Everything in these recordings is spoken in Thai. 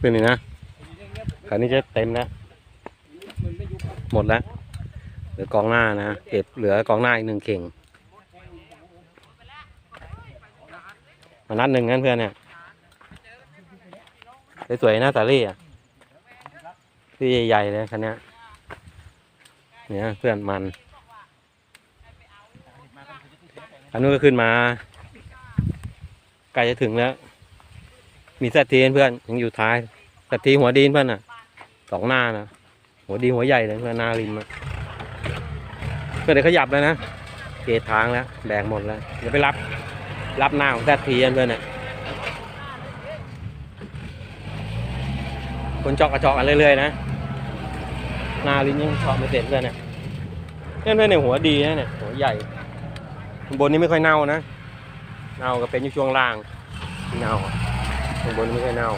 เป็นนี่นะคันนี้จะเต็มแล้วหมดแล้ว เหลือกองหน้านะเก็บเหลือกองหน้าอีกหนึ่งเข่ง มานัดหนึ่งนั่นเพื่อนเนี่ยสวยๆนะสาลี่อะที่ใหญ่ๆเลยคันนี้เนี่ยเพื่อนมันอันนู้นก็ขึ้นมาใกล้จะถึงแล้ว มีแซดทีเพื่อนยังอยู่ท้ายแซดทีหัวดีนเพื่อนอะสองหน้านะหัวดีหัวใหญ่เลยเพื่อนหน้าริมอะเพื่อนเดี๋ยวขยับแล้วนะเกทางแล้วแบ่งหมดแล้วเดี๋ยวไปรับ รับหน้าของแซดทีเพื่อนเนี่ยคนเจาะกระเจาะกันเรื่อยๆนะหน้าริมยังเจาะไม่เสร็จเพื่อนเนี่ยเพื่อนเนี่ยหัวดีนะเนี่ยหัวใหญ่ข้างบนนี้ไม่ค่อยเน่านะเน่าก็เป็นอยู่ช่วงล่างเน่า ข้างบนไม่ค่อยเน่า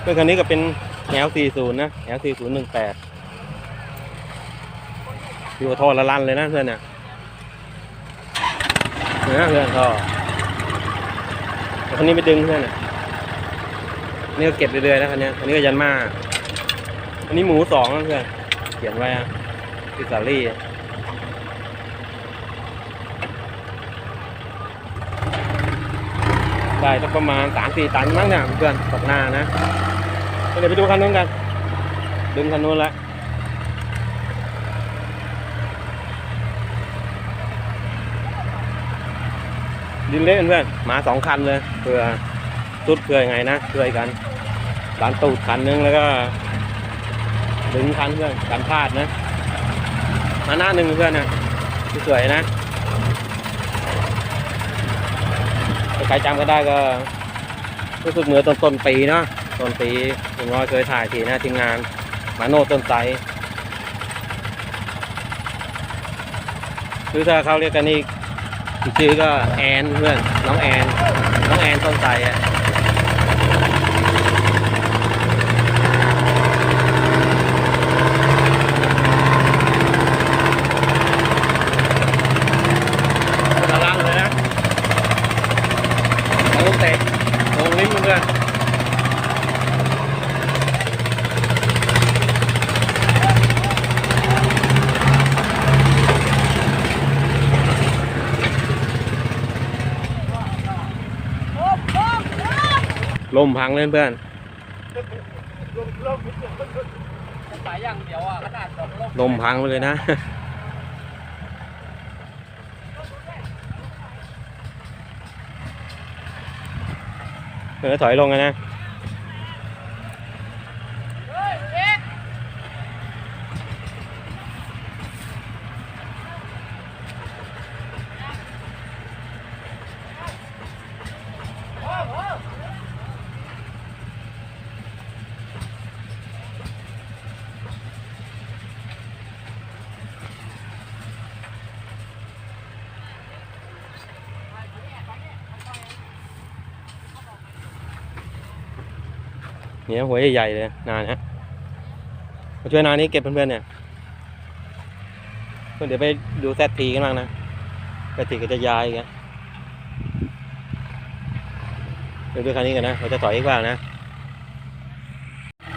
เครื่องคันนี้ก็เป็น L40 นะ L4018 อยู่ท่อละลันเลยนะเพื่อนเนี่ยเนี่ยเพื่อนท่อแต่คันนี้ไม่ดึงเพื่อนเนี่ยนี่ก็เก็บเรื่อยๆนะคันนี้อันนี้ก็ยันมาอันนี้หมูสองนะเพื่อนเขียนไว้อะพิซซารี่ ได้สักประมาณสามสี่ตันมั้งเนี่ยเพื่อนตกหน้านะเดี๋ยวไปดูคันนู้นกันดึงคันนู้นละดินเล่นเพื่อนมาสองคันเลยเพื่อสุดเพื่อยังไงนะช่วยกันดันตูดคันนึงแล้วก็ดึงคันเพื่อนกันพลาดนะมาหน้าหนึ่งเพื่อนนะสวยนะ ถ้าใครจำก็ได้ก็รู้สึกเหมือต้นต้นปีเนาะต้นปีผมน้อยเคยถ่ายทีนะทีมงานมาโนต้นไทรหรือถ้าเขาเรียกกันนี่ชื่อก็แอนเพื่อนน้องแอนน้องแอนต้นไทรอะ พังเลยเพื่อนสายอย่างเดียวอะขนาดดอกลมลมพังไปเลยนะเออถอยลงกันนะ เนี่ยหัวใหญ่ๆเลยนานฮะมาช่วยนานนี้เก็บเพื่อนๆเนี่ยเดี๋ยวไปดูแซดทีกันบ้างนะแซดทีก็จะย้ายอีกันเดี๋ยวดูคันนี้กันนะเราจะถอยอีกว่านะ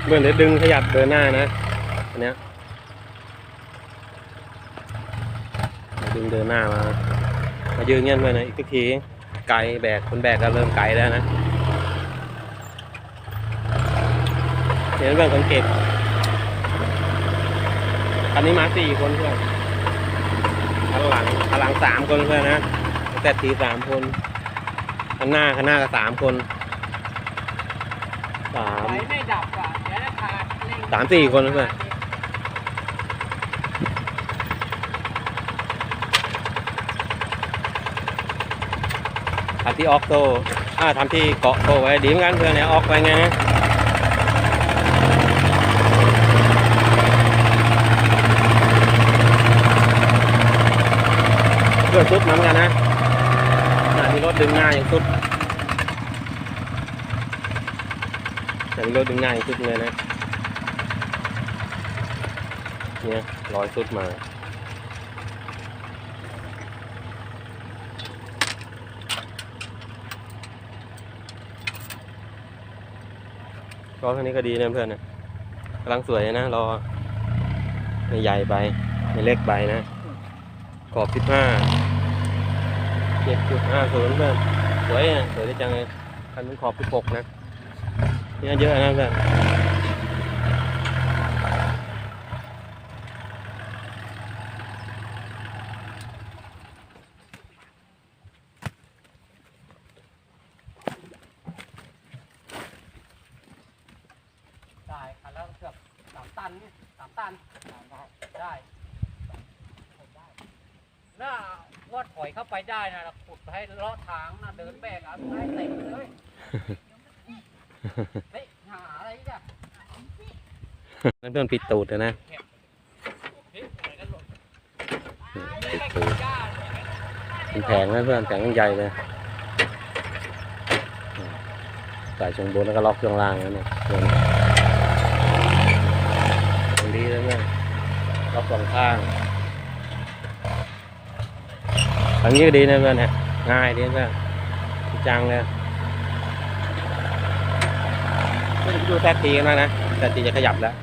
เพื่อนเดี๋ยวดึงขยับเดินหน้านะอันเนี้ยดึงเดินหน้ามามายืนเงี้ยเพื่อนนะอีกสักทีไกลแบกคนแบกก็เริ่มไกลแล้วนะ ดี๋ยวเรื่องคนเก็บคันนี้มาสี่คนเพื่อนคันหลังคันหลังสามคนเพื่อนนะแต่ทีสามคนคันหน้าคันหน้าก็สามคนสามไม่ดับอะเดี๋ยวจะขาดเร่งสามสี่คนเพื่อนทำที่ออกโตอ่าทำที่เกาะโตไว้ดีเหมือนกันเพื่อนเนี่ยออกไปไงนะ เพื่อนสุดเหมือนกันนะน่ามีรถดึงง่ายอย่างสุดน่ามีรถดึงง่ายอย่างสุดเลยนะ เนี่ยร้อยสุดมาล้อคันนี้ก็ดีนะเพื่อนนะกำลังสวยนะล้อไม่ใหญ่ไปไม่เล็กไปนะ ขอบสิบห้า เจ็ดจุดห้าศูนย์เพื่อนสวยนะสวยได้จังเลยคันนี้ขอบสิบหกนะเนี่ยเยอะนะเพื่อนได้คันแล้วเกือบสามตันนี่สามตันได้ น่าว่าถอยเข้าไปได้นะขุดให้เลาะทางนะเดินแบกเอะไรเต็มเลยเฮ้ยหาอะไรอีกันนั่นเพื่อนปิดตูดเลยนะเฮ้ยอะไรกันหล่นปิดตูดเป็นแผงนะเพื่อนแผงใหญ่เลยใส่ช่วงบนแล้วก็ล็อกช่วงล่างนะเนี่ยเพื่อนตรงนี้แล้วเนี่ยล็อกสองข้าง ทางนี้ก็ดีนะเพื่อนฮะง่ายดีนะเพื่อนจังเลยไม่ได้ไปดูแซทีกันนะนะแซทีจะขยับแล้ว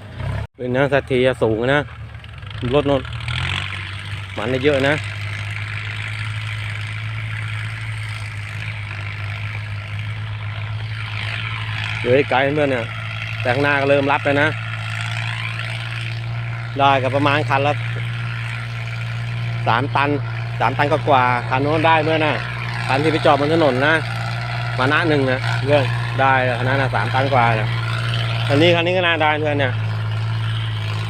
เป็นนะแซทีจะสูงนะรถนนมันได้เยอะนะเหลืออีกไกลเพื่อนเนี่ยแต่ข้างหน้าก็เริ่มรับแล้วนะ ได้กับประมาณคันละสามตัน สามตันก็กว่าคันโน้นได้เพื่อนนะคันที่ไปจอดบนถนนนะมาหนะหนึ่งนะเพื่อนได้คันนั้นนะสามตันกว่าเนี่ยคันนี้คันนี้ก็น่าได้เพื่อนเนี่ย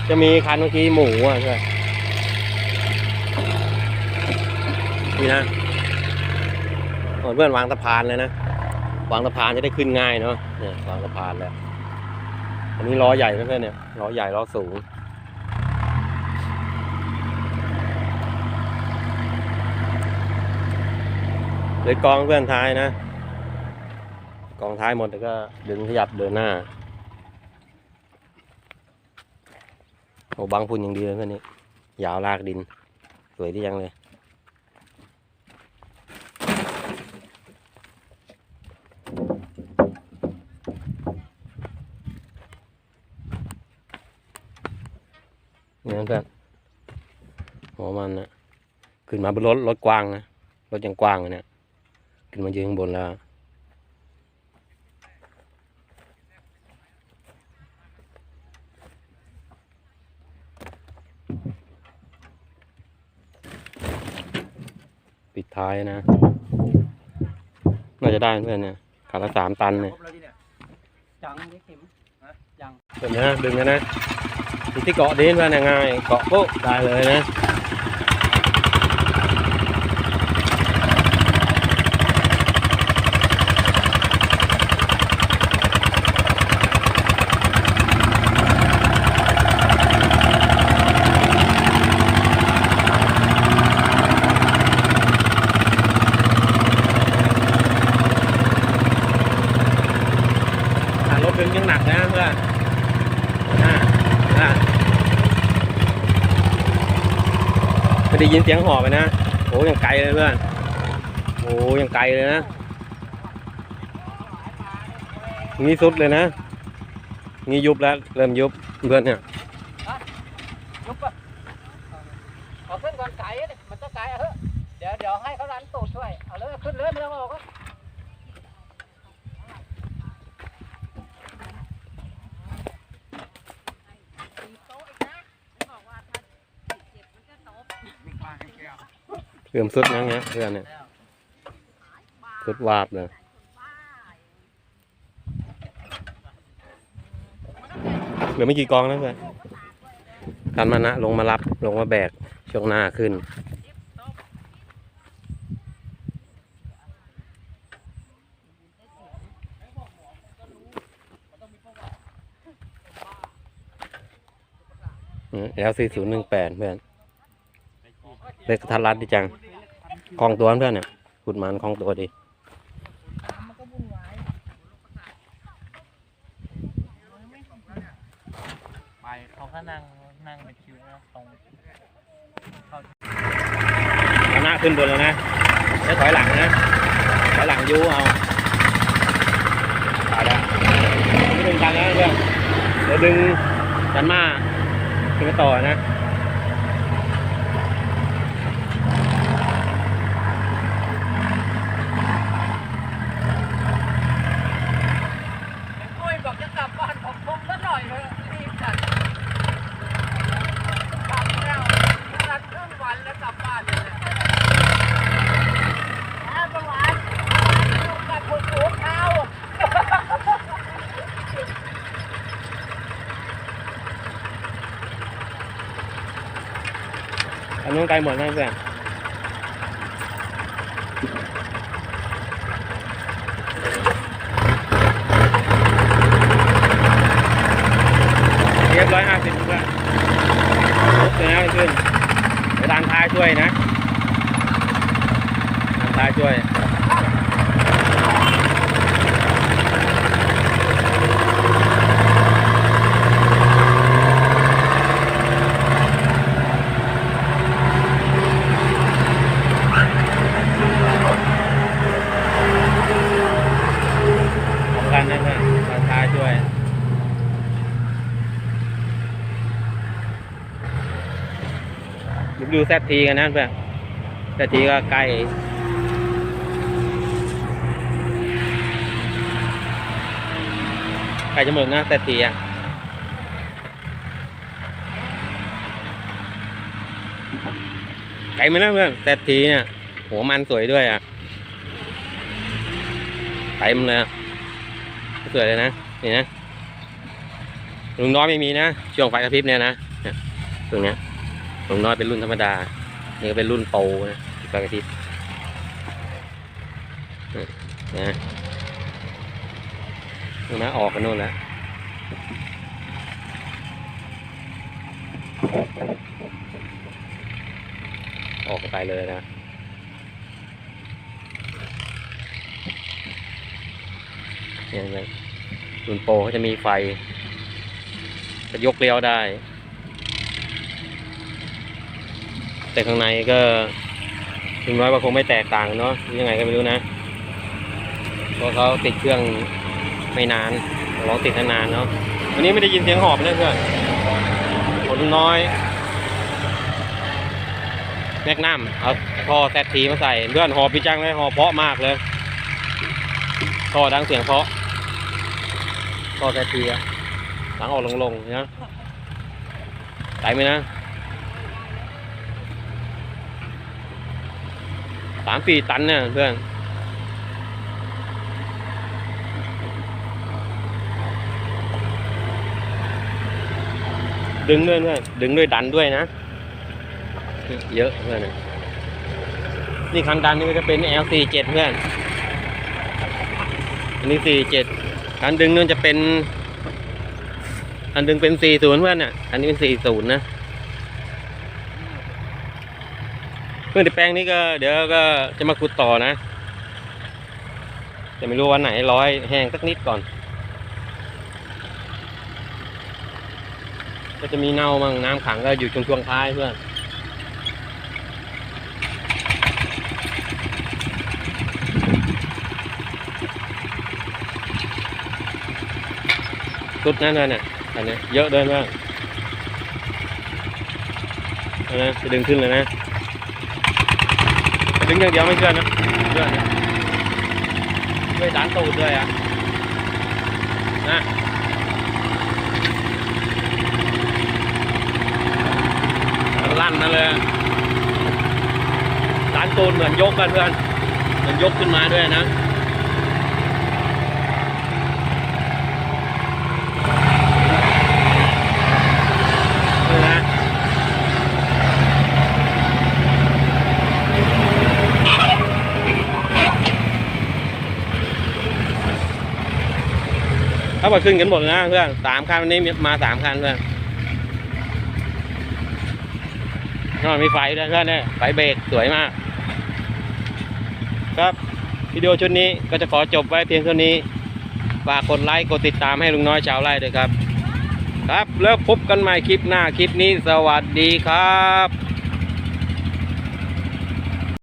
จะมีคันเมื่อกี้หมูอะเพื่อนนี่นะเพื่อนวางสะพานเลยนะวางสะพานจะได้ขึ้นง่ายเนาะเนี่ยวางสะพานแล้วอันนี้ล้อใหญ่เพื่อนเนี่ยล้อใหญ่ล้อสูง เลยกองเพื่อนท้ายนะ กองท้ายหมดแล้วก็ดึงขยับเดินหน้าโอ้บางพุ่นอย่างดีเลยเพื่อนนี่ยาวลากดิน สวยที่ยังเลยเนี่ยเพื่อนหัวมันนะขึ้นมาบนรถรถกว้างนะรถยังกว้างเลยเนี่ย ขึ้นมายืนข้างบนแล้วปิดท้ายนะ น่าจะได้เพื่อนเนี่ยขาดละสามตันเนี่ยครบแล้วที่เนี่ยจังนี่เข็มฮะยังแบบนี้นะดึงนะนะอยู่ที่เกาะดินว่านะง่าย เกาะปุ๊บได้เลยนะอะรถดึงยังหนักนะเพื่อนอ่าอ่าไม่ได้ ยินเสียงหอบไปนะโอ้ยังไกลเลยเพื่อนโอ้ยังไกลเลยนะนี่สุดเลยนะนี่ยุบแล้วเริ่มยุบเพื่อนเนี่ยยุบอะเอขึ้นก่อนไก่มันจะไก่เออเดี๋ยวเดี๋ยวให้เขารันตูดช่วยเอาเลยขึ้นเลยไม่ต้องเอก็ ริ่มสุดนะเงี้ยเพื่อนเนี่ยสุดวาบเลยเหลือไม่กี่กองแล้วเพื่อนกันมานะลงมารับลงมาแบกช่วงหน้าขึ้นแล้วสี่ศูนย์หนึ่งแปดเพื่อนเลขกระทัดรัดดีจัง คลองตัวเพื่อนเนี่ยขุดมันคลองตัวดีไปเขาก็นั่งนั่งเป็นคิวนะตรงเอาหน้าขึ้นบนแล้วนะแล้วถอยหลังนะถอยหลังยูเอาตายแล้วไม่เป็นกันนะเพื่อนดี๋ยวดึงดันมาขึ้นมาต่อนะ ปุ้ยบอกจะกลับบ้านผมคงสักหน่อยเลยรีบจัดกลับแล้วนัดครึ่งวันแล้วกลับบ้านเลยแอบประวัติลูกกับคนหัวเท้า อันนู้นไกลหมดนะเพื่อนเรียบร้อยห้าสิบเพื่อนลุกเลยนะขึ้นไปทางท้ายช่วยนะทางท้ายช่วย สำคัญนะเพื่อนทางท้ายช่วย ดูแซทีกันนะเพื่อนแซทีก็ใกล้ใกล้จะหมดนะแซทีอะไกลไหมนะเพื่อนแซทีเนี่ยหัวมันสวยด้วยอะไกลมันเลยสวยเลยนะนี่นะลุงน้อยไม่มีนะช่วงไฟกระพริบเนี่ยนะเนี่ยตรงเนี้ย ลุงน้อยเป็นรุ่นธรรมดา นี่ก็เป็นรุ่นโปรนะไฟกระพริบนะนู่นนะออกกันโน่นแล้วออกไปเลยนะเนี่ยรุ่นโปรเขาจะมีไฟจะยกเลี้ยวได้ แต่ข้างในก็ถึงน้อยว่าคงไม่แตกต่างเนาะยังไงก็ไม่รู้นะเพราะเขาติดเครื่องไม่นานลองติดนานๆเนาะวันนี้ไม่ได้ยินเสียงหอบเลยเพื่อนผลน้อยแมกนัมเอาท่อแซดทีมาใส่เพื่อนหอบพี่จังเลยหอบเพาะมากเลยท่อดังเสียงเพาะท่อแซดทีอะหลังออกลงๆนะไกลไหมนะ สามสี่ตันเนี่ยเพื่อนดึงด้วยเพื่อนดึงด้วยดันด้วยนะ เยอะเพื่อนนี่คันดันนี่ก็จะเป็น L47 เพื่อนอันนี้47คันดึงนู่นจะเป็น อันดึงเป็น40เพื่อนน่ะ อันนี้เป็น40นะ เพื่อนที่แปลงนี้ก็เดี๋ยวก็จะมาขุดต่อนะแต่ไม่รู้วันไหนร้อยแห้งสักนิดก่อน ก็จะมีเน่ามั่งน้ำขังก็อยู่ช่วงช่วงท้ายเพื่อนสุดนั่นเลยเนี่ยอันนี้เยอะเดินมากเอานะจะดึงขึ้นเลยนะึงอย่างเดียวไม่เชื่อนะเชื่อนะด้วยดันตูดด้วยอะนะลั่นนั่นเลยดันตูดเหมือนยกกันเพื่อน เหมือนยกขึ้นมาด้วยนะนี่นะ ขาบอกขึ้นกันหมดนะเพื่อนสามคันวันนี้มีมาสามคันเพื่อนนอนมีไฟด้วยเพื่อนเนี่ยไฟเบรกสวยมาก ครับวิดีโอชุดนี้ก็จะขอจบไว้เพียงเท่านี้ฝากกดไลค์กดติดตามให้ลุงน้อยชาวไร่ด้วยครับ ครับแล้วพบกันใหม่คลิปหน้าคลิปนี้สวัสดีครับ